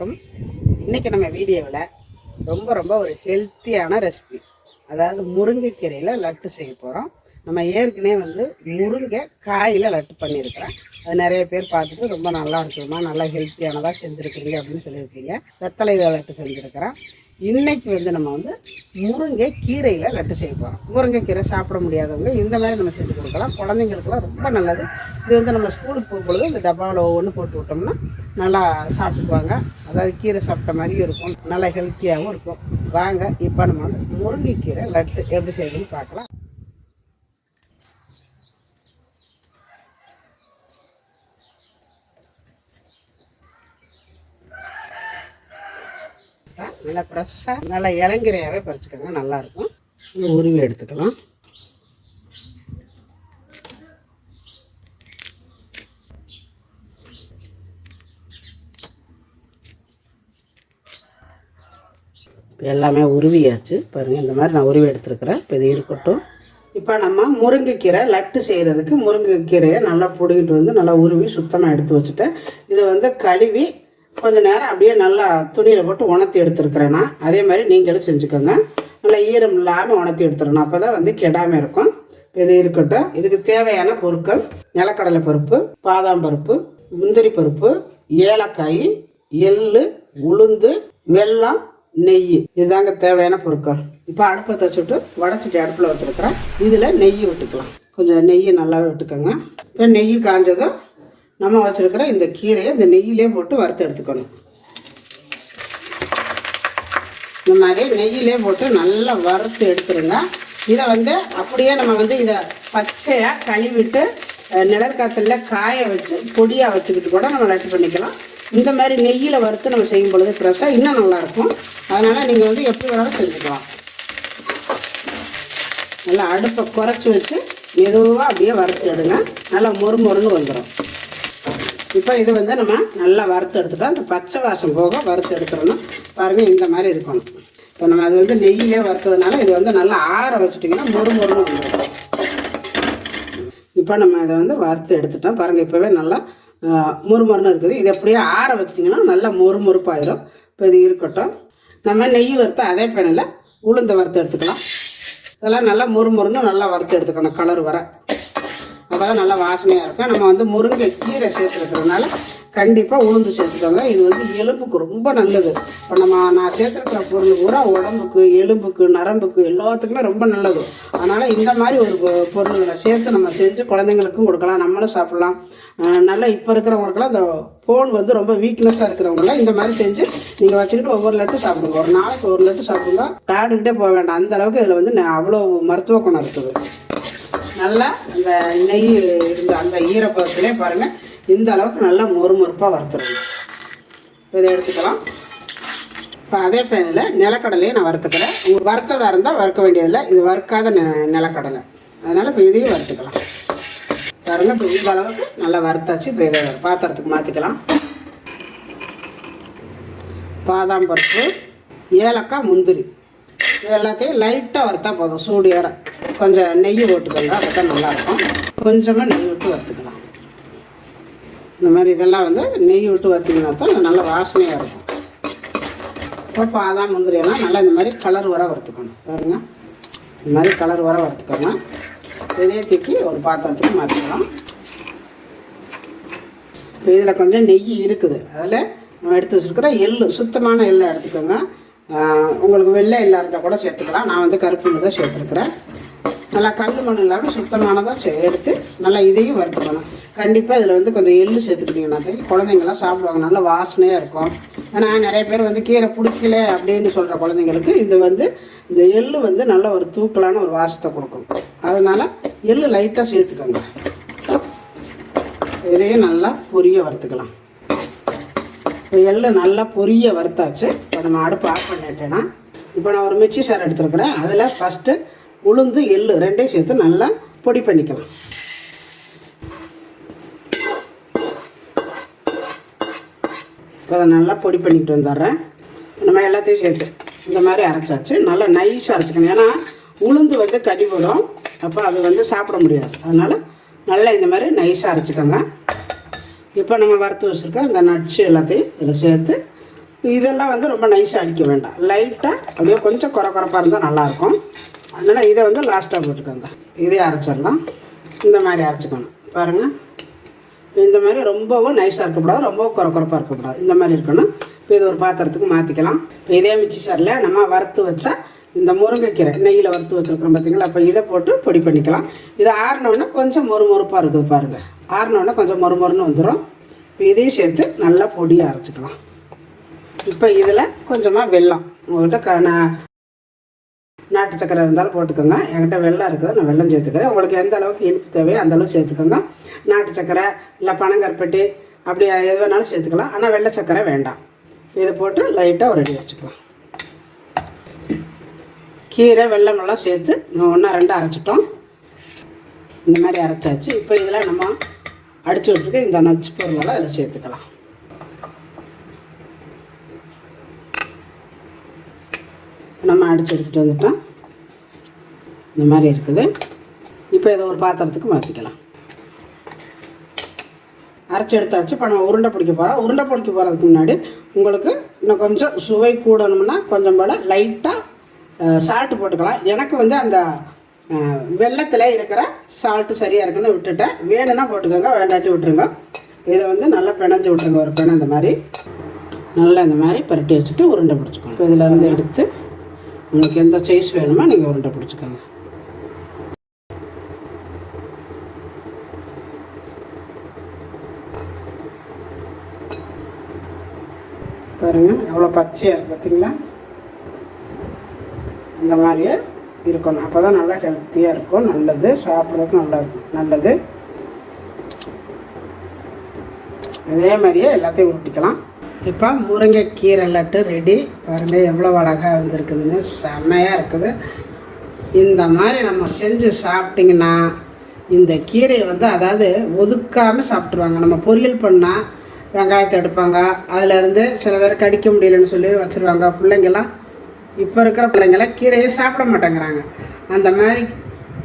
வணக்கம். இன்றைக்கி நம்ம வீடியோவில் ரொம்ப ரொம்ப ஒரு ஹெல்த்தியான ரெசிபி அதாவது முருங்கைக்கீரையில் லட்டு செய்ய போகிறோம் நம்ம ஏற்கனவே வந்து முருங்கை காயில் லட்டு பண்ணியிருக்கிறேன் அது நிறைய பேர் பார்த்துட்டு ரொம்ப நல்லா இருக்குமா நல்லா ஹெல்த்தியானதாக செஞ்சுருக்கீங்க அப்படின்னு சொல்லியிருக்கீங்க. வெத்தலை லட்டு செஞ்சுருக்கிறேன் இன்னைக்கு வந்து நம்ம வந்து முருங்கை கீரையில் லட்டு செய்ய போகிறோம் முருங்கைக்கீரை சாப்பிட முடியாதவங்க இந்த மாதிரி நம்ம செஞ்சு கொடுக்கலாம். குழந்தைங்களுக்குலாம் ரொம்ப நல்லது. இது வந்து நம்ம ஸ்கூலுக்கு போகும்பொழுது இந்த டப்பாவில் ஒவ்வொன்று போட்டு விட்டோம்னா நல்லா சாப்பிட்டுக்குவாங்க. அதாவது கீரை சாப்பிட்ட மாதிரியும் இருக்கும். நல்லா ஹெல்த்தியாகவும் இருக்கும். வாங்க இப்போ நம்ம வந்து முருங்கைக்கீரை லட்டு எப்படி செய்யணும்னு பார்க்கலாம். நல்லா ஃப்ரெஷ்ஷாக நல்லா இளங்கிரையாகவே பறிச்சுக்கோங்க நல்லாயிருக்கும். உருவி எடுத்துக்கலாம். இப்போ எல்லாமே உருவியாச்சு. பாருங்கள் இந்த மாதிரி நான் உருவி எடுத்துருக்கிறேன். இப்போ இது இருக்கட்டும். இப்போ நம்ம முருங்கைக்கீரை லட்டு செய்கிறதுக்கு முருங்கைக்கீரையை நல்லா பிடுங்கிட்டு வந்து நல்லா உருவி சுத்தமாக எடுத்து வச்சுட்டேன். இதை வந்து கழுவி கொஞ்ச நேரம் அப்படியே நல்லா துணியில் போட்டு உணர்த்தி எடுத்துருக்குறேன்னா அதே மாதிரி நீங்களும் செஞ்சுக்கோங்க. நல்லா ஈரம் இல்லாமல் உணர்த்தி எடுத்துடணும். அப்போ தான் வந்து கெடாமல் இருக்கும். இது இருக்கட்டும். இதுக்கு தேவையான பொருட்கள் நிலக்கடலை பருப்பு பாதாம் பருப்பு முந்திரி பருப்பு ஏலக்காய் எள்ளு உளுந்து வெல்லம் நெய். இதுதாங்க தேவையான பொருட்கள். இப்போ அடுப்பை தச்சுட்டு வடச்சட்டி அடுப்பில் வச்சுருக்கிறேன். இதில் நெய் விட்டுக்கலாம். கொஞ்சம் நெய் நல்லாவே விட்டுக்கோங்க. இப்போ நெய் காஞ்சதும் நம்ம வச்சுருக்கிற இந்த கீரையை இந்த நெய்யிலே போட்டு வறுத்து எடுத்துக்கணும். இந்த மாதிரி நெய்யிலே போட்டு நல்லா வறுத்து எடுத்துருங்க. இதை வந்து அப்படியே நம்ம வந்து இதை பச்சையாக கழுவிட்டு நிழற்காத்தில் காய வச்சு பொடியாக வச்சுக்கிட்டு கூட நம்ம லட்டு பண்ணிக்கலாம். இந்த மாதிரி நெய்யில் வறுத்து நம்ம செய்யும் பொழுது ஃப்ரெஷ்ஷாக இன்னும் நல்லாயிருக்கும் அதனால் நீங்கள் வந்து எப்படி வேணாலும் செஞ்சுக்கலாம். நல்லா அடுப்பை குறைச்சி வச்சு மெதுவாக அப்படியே வறுத்து எடுங்க. நல்லா மொறு மொறுன்னு வந்துடும் இப்போ இது வந்து நம்ம நல்லா வறுத்து எடுத்துட்டோம். அந்த பச்சை வாசம் போக வறுத்து எடுத்துடணும். பாருங்கள் இந்த மாதிரி இருக்கணும். இப்போ நம்ம அது வந்து நெய்யிலே வறுத்ததுனால இது வந்து நல்லா ஆற வச்சுட்டிங்கன்னா மொறு மொறுன்னு வந்துடும். இப்போ நம்ம இதை வந்து வறுத்து எடுத்துட்டோம். பாருங்கள் இப்போவே நல்லா முறுமுறுன்னு இருக்குது. இது அப்படியே ஆற வச்சிட்டிங்கன்னா நல்லா மொறு மொறுப்பாயிரும். இப்போ இது இருக்கட்டும். நம்ம நெய் வறுத்த அதே பேனில் உளுந்த வறுத்து எடுத்துக்கலாம். இதெல்லாம் நல்லா மொறுமொறுன்னு நல்லா வறுத்து எடுத்துக்கணும் கலர் வர. அப்போதான் நல்லா வாசனையாக இருக்கும். நம்ம வந்து முருங்கை கீரை சேர்த்துருக்கிறதுனால கண்டிப்பாக உளுந்து சேர்த்துக்கோங்க. இது வந்து எலும்புக்கு ரொம்ப நல்லது. இப்போ நம்ம நான் சேர்த்துருக்கிற பொருள் பூரா உடம்புக்கு எலும்புக்கு நரம்புக்கு எல்லாத்துக்குமே ரொம்ப நல்லது. அதனால் இந்த மாதிரி ஒரு பொருள்களை சேர்த்து நம்ம செஞ்சு குழந்தைங்களுக்கும் கொடுக்கலாம். நம்மளும் சாப்பிட்லாம். நல்லா இப்போ இருக்கிறவங்களுக்குலாம் இந்த ஃபோன் வந்து ரொம்ப வீக்னஸாக இருக்கிறவங்களாம் இந்த மாதிரி செஞ்சு நீங்கள் வச்சுக்கிட்டு ஒவ்வொரு லட்டு சாப்பிடுங்க. ஒரு நாளைக்கு ஒரு லட்டு சாப்பிடுங்க. டாக்டர்கிட்டே போக வேண்டாம். அந்த அளவுக்கு இதில் வந்து அவ்வளோ மருத்துவ குணம் இருக்குது. நல்லா அந்த நெய் இருந்த அந்த ஈரப்பதத்திலே பாருங்கள் இந்த அளவுக்கு நல்லா மொறுமொறுப்பாக வறுத்துருங்க. இதை எடுத்துக்கலாம். இப்போ அதே பேனில் நிலக்கடலையும் நான் வறுத்துக்கிறேன். உங்களுக்கு வறுத்ததாக இருந்தால் வறுக்க வேண்டியதில்லை. இது வறுக்காத நெ நிலக்கடலை. அதனால் இப்போ இதையும் வறுத்துக்கலாம். பாருங்கள் இப்போ இந்த அளவுக்கு நல்லா வறுத்தாச்சு. இப்போ இதை பாத்திரத்துக்கு மாற்றிக்கலாம் பாதாம் பருப்பு ஏலக்காய் முந்திரி. இது எல்லாத்தையும் லைட்டாக வறுத்தா போதும். சூடு ஏற. கொஞ்சம் நெய் போட்டுக்கோங்க. அப்போ தான் நல்லாயிருக்கும். கொஞ்சமாக நெய் விட்டு வறுத்துக்கலாம். இந்த மாதிரி இதெல்லாம் வந்து நெய் விட்டு வறுத்திங்கன்னா தான் நல்ல வாசனையாக இருக்கும். இப்போ பாதாம் முந்திரியெல்லாம் நல்லா இந்த மாதிரி கலர் வர வறுத்துக்கணும். பாருங்க. இந்த மாதிரி கலர் வர வறுத்துக்கோங்க. இதே தூக்கி ஒரு பாத்திரத்துக்கு மாற்றிக்கலாம் இப்போ இதில் கொஞ்சம் நெய் இருக்குது. அதில் நம்ம எடுத்து வச்சுருக்கிற எள்ளு சுத்தமான எள்ளை எடுத்துக்கோங்க. உங்களுக்கு வெள்ளை இல்லை இருந்தால் கூட சேர்த்துக்கலாம். நான் வந்து கருப்பு மண் தான் சேர்த்துருக்குறேன். நல்லா கல் மண் இல்லாமல் சுத்தமானதாக சே எடுத்து நல்லா இதையும் வறுத்துக்கணும். கண்டிப்பாக இதில் வந்து கொஞ்சம் எள்ளு சேர்த்துக்கிட்டிங்கன்னா குழந்தைங்களாம் சாப்பிடுவாங்க. நல்லா வாசனையாக இருக்கும். ஏன்னா நிறைய பேர் வந்து கீரை பிடிக்கல அப்படின்னு சொல்கிற குழந்தைங்களுக்கு இது வந்து இந்த எள்ளு வந்து நல்ல ஒரு தூக்கலான ஒரு வாசத்தை கொடுக்கும். அதனால் எள்ளு லைட்டாக சேர்த்துக்கோங்க. இதையும் நல்லா பொரிய வறுத்துக்கலாம். எள்ளு நல்லா பொரிய வறுத்தாச்சு. இப்போ நம்ம அடுப்பு ஆஃப் பண்ணிட்டேன்னா இப்போ நான் ஒரு மிக்சி சார் எடுத்துருக்குறேன். அதில் ஃபஸ்ட்டு உளுந்து எள்ளு ரெண்டையும் சேர்த்து நல்லா பொடி பண்ணிக்கலாம். இப்போ அதை நல்லா பொடி பண்ணிட்டு வந்துடுறேன். நம்ம எல்லாத்தையும் சேர்த்து இந்த மாதிரி அரைச்சாச்சு. நல்லா நைஸாக அரைச்சிக்கணும். ஏன்னா உளுந்து வந்து கடிபடும் அப்போ அது வந்து சாப்பிட முடியாது. அதனால் நல்லா இந்த மாதிரி நைஸாக அரைச்சிக்கோங்க. இப்போ நம்ம வறுத்து வச்சுருக்க அந்த நட்ஸ் எல்லாத்தையும் இதில் சேர்த்து இதெல்லாம் வந்து ரொம்ப நைஸாக அடிக்க வேண்டாம். லைட்டாக அப்படியே கொஞ்சம் குறை குறைப்பாக இருந்தால் நல்லாயிருக்கும். அதனால் இதை வந்து லாஸ்ட்டாக போட்டுக்கோங்க. இதே அரைச்சிடலாம். இந்த மாதிரி அரைச்சிக்கணும் பாருங்கள் இந்த மாதிரி ரொம்பவும் நைஸாக இருக்கக்கூடாது. ரொம்பவும் குறை குறைப்பாக இருக்கக்கூடாது. இந்த மாதிரி இருக்கணும். இப்போ இது ஒரு பாத்திரத்துக்கு மாற்றிக்கலாம் இப்போ இதே மிச்சி சாரில் நம்ம வறுத்து வச்சா இந்த முருங்கைக்கீரை நெய்யில் வறுத்து வச்சுருக்கிறோம் பார்த்தீங்களா அப்போ இதை போட்டு பொடி பண்ணிக்கலாம். இது ஆறினோன்னா கொஞ்சம் மொறு மொறுப்பாக இருக்குது பாருங்கள் ஆறினோடனே கொஞ்சம் மொறு மொறுன்னு வந்துடும் இப்போ இதையும் சேர்த்து நல்லா பொடியாக அரைச்சிக்கலாம். இப்போ இதில் கொஞ்சமாக வெல்லம். உங்கள்கிட்ட க நான் நாட்டு சக்கரை இருந்தாலும் போட்டுக்கோங்க. என்கிட்ட வெள்ளம் இருக்குது நான் வெள்ளம் சேர்த்துக்கிறேன். உங்களுக்கு எந்த அளவுக்கு இனிப்பு தேவையோ அந்த அளவுக்கு சேர்த்துக்கோங்க. நாட்டு சக்கரை இல்லை பனங்கற்பட்டி அப்படி எது வேணாலும் சேர்த்துக்கலாம். ஆனால் வெள்ளை சக்கரை வேண்டாம். இதை போட்டு லைட்டாக ரெடி வச்சுக்கலாம். கீரை வெள்ளமெல்லாம் சேர்த்து ஒன்றா ரெண்டாக அரைச்சிட்டோம். இந்த மாதிரி அரைச்சாச்சு. இப்போ இதெல்லாம் நம்ம அடித்து வச்சுருக்க இந்த நச்சு பொருளெல்லாம் இதில் சேர்த்துக்கலாம். நம்ம அடித்து எடுத்துகிட்டு வந்துட்டோம். இந்த மாதிரி இருக்குது. இப்போ இதை ஒரு பாத்திரத்துக்கு மாற்றிக்கலாம் அரைச்சி எடுத்தாச்சு. இப்போ நம்ம உருண்டை பிடிக்க போகிறோம் உருண்டை பிடிக்க போகிறதுக்கு முன்னாடி உங்களுக்கு இன்னும் கொஞ்சம் சுவை கூடணும்னா கொஞ்சம் போல் லைட்டாக சால்ட்டு போட்டுக்கலாம். எனக்கு வந்து அந்த வெள்ளத்தில் இருக்கிற சால்ட்டு சரியாக இருக்குன்னு விட்டுட்டேன். வேணும்னா போட்டுக்கோங்க வேண்டாட்டி விட்டுருங்க. இதை வந்து நல்லா பிணைஞ்சு விட்ருங்க ஒரு பிணை இந்த மாதிரி. நல்லா இந்த மாதிரி பரட்டி வச்சுட்டு உருண்டை பிடிச்சிக்கோங்க. இப்போ இதில் வந்து எடுத்து உங்களுக்கு எந்த சைஸ் வேணுமோ நீங்கள் உருண்டை பிடிச்சிக்கோங்க. பாருங்க எவ்வளோ பச்சையாக இருக்குது பார்த்தீங்களா இந்த மாதிரியே இருக்கணும். அப்போ தான் நல்லா ஹெல்த்தியாக இருக்கும். நல்லது. சாப்பிட்றதுக்கு நல்லா நல்லது. இதே மாதிரியே எல்லாத்தையும் உருட்டிக்கலாம். இப்போ முருங்கைக்கீரை லட்டு ரெடி பாருங்கள் எவ்வளோ அழகாக வந்துருக்குதுன்னு செம்மையாக இருக்குது. இந்த மாதிரி நம்ம செஞ்சு சாப்பிட்டிங்கன்னா இந்த கீரையை வந்து அதாவது ஒதுக்காமல் சாப்பிட்ருவாங்க நம்ம பொரியல் பண்ணால் வெங்காயத்தை எடுப்பாங்க. அதிலேருந்து சில பேர் கடிக்க முடியலன்னு சொல்லி வச்சுருவாங்க. பிள்ளைங்கெல்லாம் இப்போ இருக்கிற பிள்ளைங்கள கீரையை சாப்பிட மாட்டேங்கிறாங்க. அந்த மாதிரி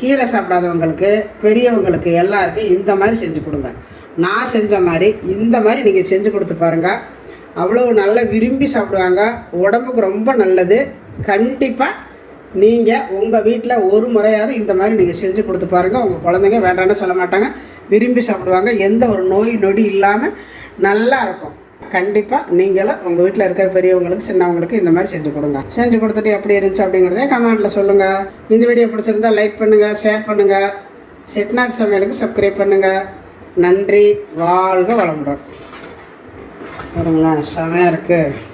கீரை சாப்பிடாதவங்களுக்கு பெரியவங்களுக்கு எல்லாருக்கும் இந்த மாதிரி செஞ்சு கொடுங்க. நான் செஞ்ச மாதிரி இந்த மாதிரி நீங்கள் செஞ்சு கொடுத்து பாருங்கள் அவ்வளோ நல்லா விரும்பி சாப்பிடுவாங்க. உடம்புக்கு ரொம்ப நல்லது. கண்டிப்பாக நீங்கள் உங்கள் வீட்டில் ஒரு முறையாவது இந்த மாதிரி நீங்கள் செஞ்சு கொடுத்து பாருங்கள் உங்கள் குழந்தைங்க வேண்டாம்னு சொல்ல மாட்டாங்க. விரும்பி சாப்பிடுவாங்க. எந்த ஒரு நோய் நொடி இல்லாமல் நல்லா இருக்கும். கண்டிப்பாக நீங்களும் உங்கள் வீட்டில் இருக்கிற பெரியவங்களுக்கு சின்னவங்களுக்கு இந்த மாதிரி செஞ்சு கொடுங்க. செஞ்சு கொடுத்துட்டு எப்படி இருந்துச்சு அப்படிங்கிறதே கமெண்ட்டில் சொல்லுங்கள் இந்த வீடியோ பிடிச்சிருந்தா லைக் பண்ணுங்கள் ஷேர் பண்ணுங்கள் செட்நாட் சமையலுக்கு சப்ஸ்கிரைப் பண்ணுங்கள் நன்றி வாழ்க வளமுடன். பாருங்களேன் செமையாக இருக்குது